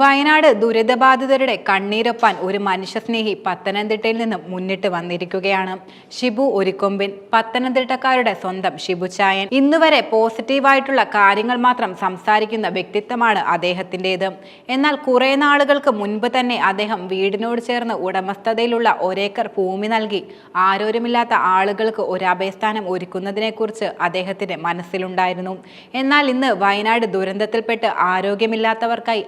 വയനാട് ദുരിതബാധിതരുടെ കണ്ണീരൊപ്പാൻ ഒരു മനുഷ്യസ്നേഹി പത്തനംതിട്ടയിൽ നിന്നും മുന്നിട്ട് വന്നിരിക്കുകയാണ്. ഷിബു ഒരുക്കൊമ്പിൻ പത്തനംതിട്ടക്കാരുടെ സ്വന്തം ഷിബു ചായൻ. ഇന്നുവരെ പോസിറ്റീവായിട്ടുള്ള കാര്യങ്ങൾ മാത്രം സംസാരിക്കുന്ന വ്യക്തിത്വമാണ് അദ്ദേഹത്തിന്റെത്. എന്നാൽ കുറെ നാളുകൾക്ക് മുൻപ് തന്നെ അദ്ദേഹം വീടിനോട് ചേർന്ന് ഉടമസ്ഥതയിലുള്ള ഒരേക്കർ ഭൂമി നൽകി. ആരോരുമില്ലാത്ത ആളുകൾക്ക് ഒരു അഭയസ്ഥാനം ഒരുക്കുന്നതിനെക്കുറിച്ച് അദ്ദേഹത്തിന്റെ മനസ്സിലുണ്ടായിരുന്നു. എന്നാൽ ഇന്ന് വയനാട് ദുരന്തത്തിൽപ്പെട്ട് ആരോഗ്യമില്ലാത്തവർക്കായി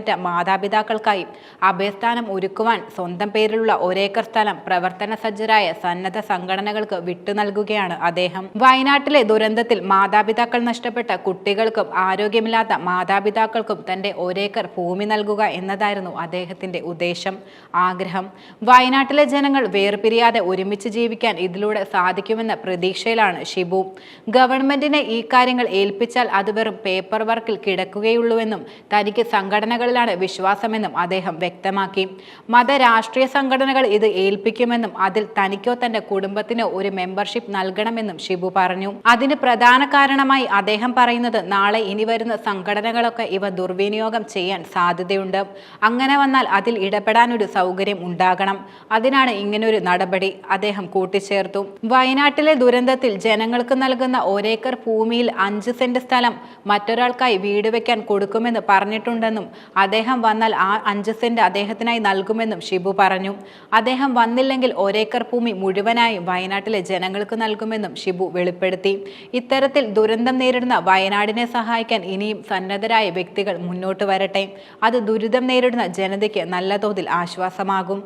ആശ്രയമറ്റ മാതാപിതാക്കൾക്കായി അഭയസ്ഥാനം ഒരുക്കുവാൻ സ്വന്തം പേരിലുള്ള ഒരേക്കർ സ്ഥലം പ്രവർത്തന സജ്ജരായ സന്നദ്ധ സംഘടനകൾക്ക് വിട്ടു നൽകുകയാണ് അദ്ദേഹം വയനാട്ടിലെ ദുരന്തത്തിൽ മാതാപിതാക്കൾ നഷ്ടപ്പെട്ട കുട്ടികൾക്കും ആരോഗ്യമില്ലാത്ത മാതാപിതാക്കൾക്കും തന്റെ ഒരേക്കർ ഭൂമി നൽകുക എന്നതായിരുന്നു അദ്ദേഹത്തിന്റെ ഉദ്ദേശം ആഗ്രഹം വയനാട്ടിലെ ജനങ്ങൾ വേർപിരിയാതെ ഒരുമിച്ച് ജീവിക്കാൻ ഇതിലൂടെ സാധിക്കുമെന്ന പ്രതീക്ഷയിലാണ് ഷിബു ഗവൺമെന്റിനെ ഈ കാര്യങ്ങൾ ഏൽപ്പിച്ചാൽ അത് വെറും പേപ്പർ വർക്കിൽ കിടക്കുകയുള്ളൂവെന്നും തനിക്ക് സംഘടനകളിലാണ് വിശ്വാസമെന്നും അദ്ദേഹം വ്യക്തമാക്കി. മതരാഷ്ട്രീയ സംഘടനകൾ ഇത് ഏൽപ്പിക്കുമെന്നും അതിൽ തനിക്കോ തന്റെ കുടുംബത്തിനോ ഒരു മെമ്പർഷിപ്പ് നൽകണമെന്നും ഷിബു പറഞ്ഞു. അതിന് പ്രധാന കാരണമായി അദ്ദേഹം പറയുന്നത് നാളെ ഇനി വരുന്ന സംഘടനകളൊക്കെ ഇവ ദുർവിനിയോഗം ചെയ്യാൻ സാധ്യതയുണ്ട്. അങ്ങനെ വന്നാൽ അതിൽ ഇടപെടാൻ ഒരു സൗകര്യം ഉണ്ടാകണം. അതിനാണ് ഇങ്ങനൊരു നടപടി അദ്ദേഹം കൂട്ടിച്ചേർത്തു. വയനാട്ടിലെ ദുരന്തത്തിൽ ജനങ്ങൾക്ക് നൽകുന്ന ഒരേക്കർ ഭൂമിയിൽ അഞ്ച് സെന്റ് സ്ഥലം മറ്റൊരാൾക്കായി വീട് വെക്കാൻ കൊടുക്കുമെന്ന് പറഞ്ഞിട്ടുണ്ടെന്നും അദ്ദേഹം വന്നാൽ ആ അഞ്ച് സെന്റ് അദ്ദേഹത്തിനായി നൽകുമെന്നും ഷിബു പറഞ്ഞു. അദ്ദേഹം വന്നില്ലെങ്കിൽ ഒരേക്കർ ഭൂമി മുഴുവനായും വയനാട്ടിലെ ജനങ്ങൾക്ക് നൽകുമെന്നും ഷിബു വെളിപ്പെടുത്തി. ഇത്തരത്തിൽ ദുരന്തം നേരിടുന്ന വയനാടിനെ സഹായിക്കാൻ ഇനിയും സന്നദ്ധരായ വ്യക്തികൾ മുന്നോട്ട് വരട്ടെ. അത് ദുരിതം നേരിടുന്ന ജനതയ്ക്ക് നല്ല തോതിൽ ആശ്വാസമാകും.